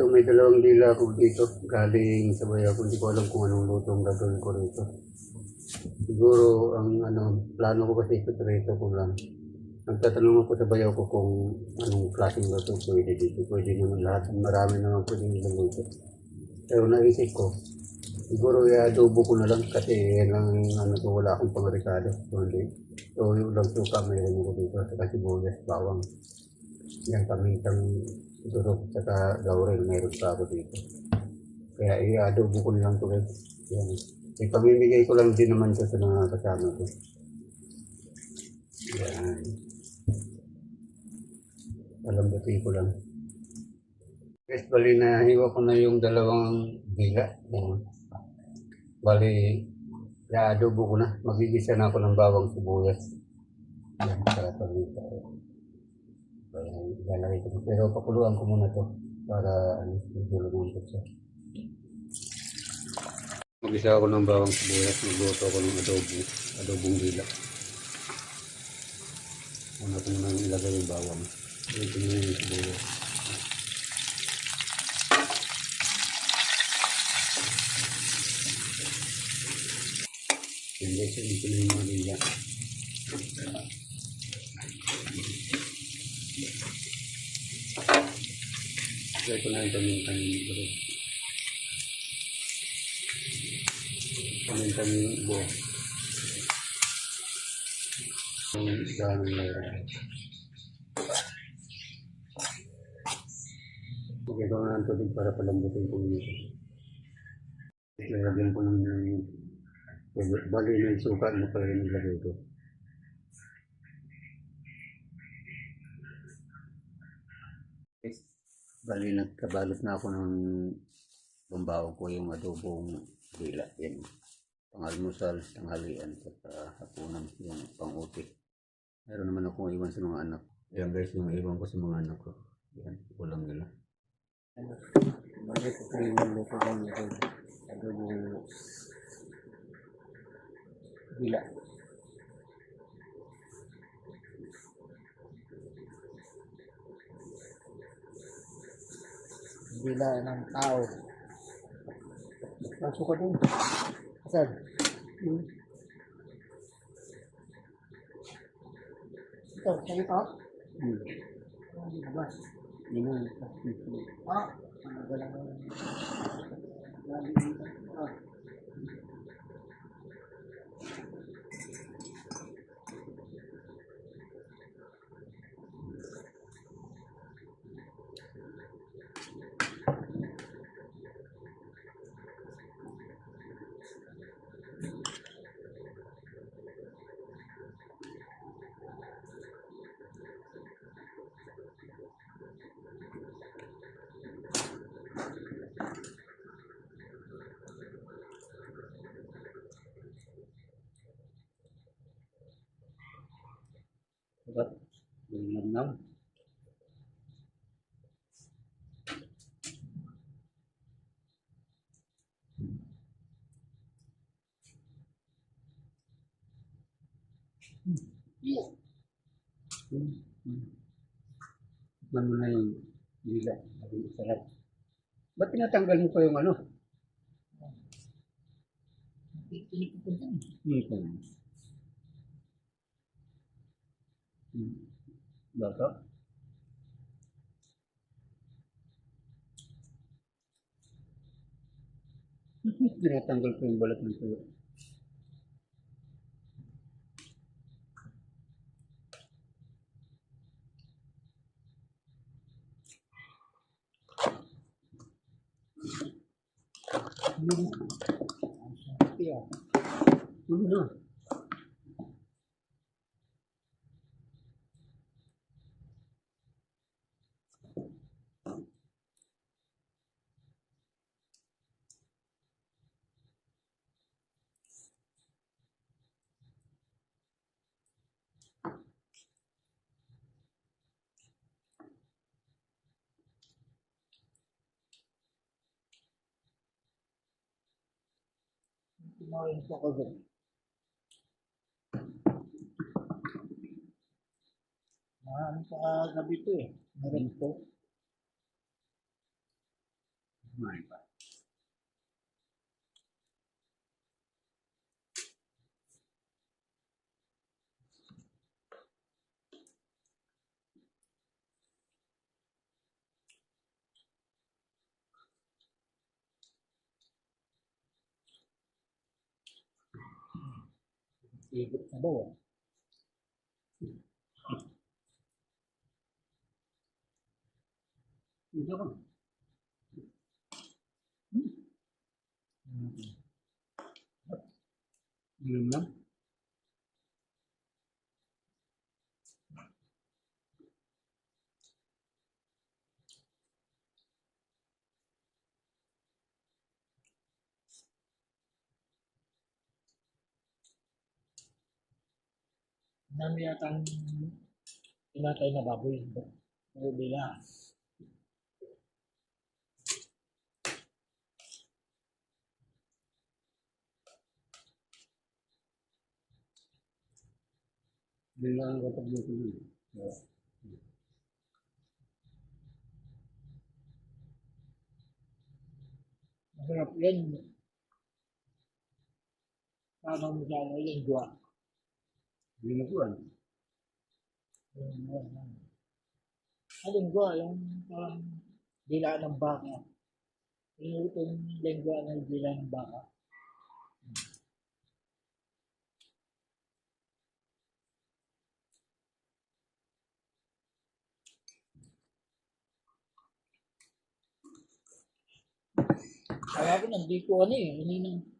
Ito may dalawang dila ko dito. Galing sa bayaw ko. Hindi ko alam kung anong lutong gagawin ko rito. Siguro ang ano, plano ko kasi ito rito ko lang. Nagtatanong ako sa bayaw ko kung anong klaseng luto pwede dito. Pwede naman lahat. Marami naman pwede nilang luto. Pero naisip ko, siguro i-adobo ko na lang kasi yan ang ano ko, wala akong pangarikado. Kundi, so yung lang suka mayroon ko dito. Saka sibuyas, bawang. Yan kamintang siguro saka gaurel mayroon pa ako dito. Kaya i-adobo ko lang to guys. Yan. Ipamimigay ko lang din naman siya sa mga kasama ko. Yan. Palambutin ko lang. Guys, bali na hiwa ko na yung dalawang dila. Yan. Bali, i-adobo ko na. Magigisa na ako ng bawang sibuyas. Yan, sa pagkita. Ayan, ilalagay ko. Pero pakuluan ko muna to para ano, medyo lumambot siya. Mag-isa ako ng bawang sibuyas, magluto ako ng adobo, adobong dila. Una ko muna ilagay yung bawang. Ito na yung sibuyas. Yan guys, dito na yung. Try ko na yung pamintan yung bro. Pamintan yung buo. Yung dahon ng mayroon. Okay, ko na ang tubig para palambutin ko yun. Lagyan ko ng bali na suka mo pala yung nilagay ko. Bali nagkabalot na ako ng bambaw ko yung adobong dila. Yan. Pangalmusal, tanghalian, at hapunan yung panguti. Meron naman akong iwan sa mga anak. Yan guys, yung iwan ko sa mga anak ko. Yan, kulang nila. Bakit ko yung luto ko nito? Adobong dila. Bila ng tao. Pasok ka doon. Saan? Hmm. Ito, sa ito? Hmm. Ba? Yun na. Ah, ano ba lang? Lagi dito. Ah. Yung nam Man mo na yung dila. Ang sarap. Ba't tinatanggal mo pa yung ano? Pipilit ko dyan. Hmm. Hmm. Baka? Tinatanggal ko yung balat ng tuyo. Kaya, Ano na? Ko ako doon. Marami pa gabi to eh. Meron po. Kumain pa. Higit na daw. ah. Hindi ako. Inom lang. Nami yata ang tinatay na baboy. Rubila. Hindi lang ako pagluto yun. Masarap yan. Parang mo sa ano yung guwa. Na po ano. Yung, parang dila ng baka. Yung itong lengwa ng dila ng baka. Kaya ko hindi ko ano eh, hindi nang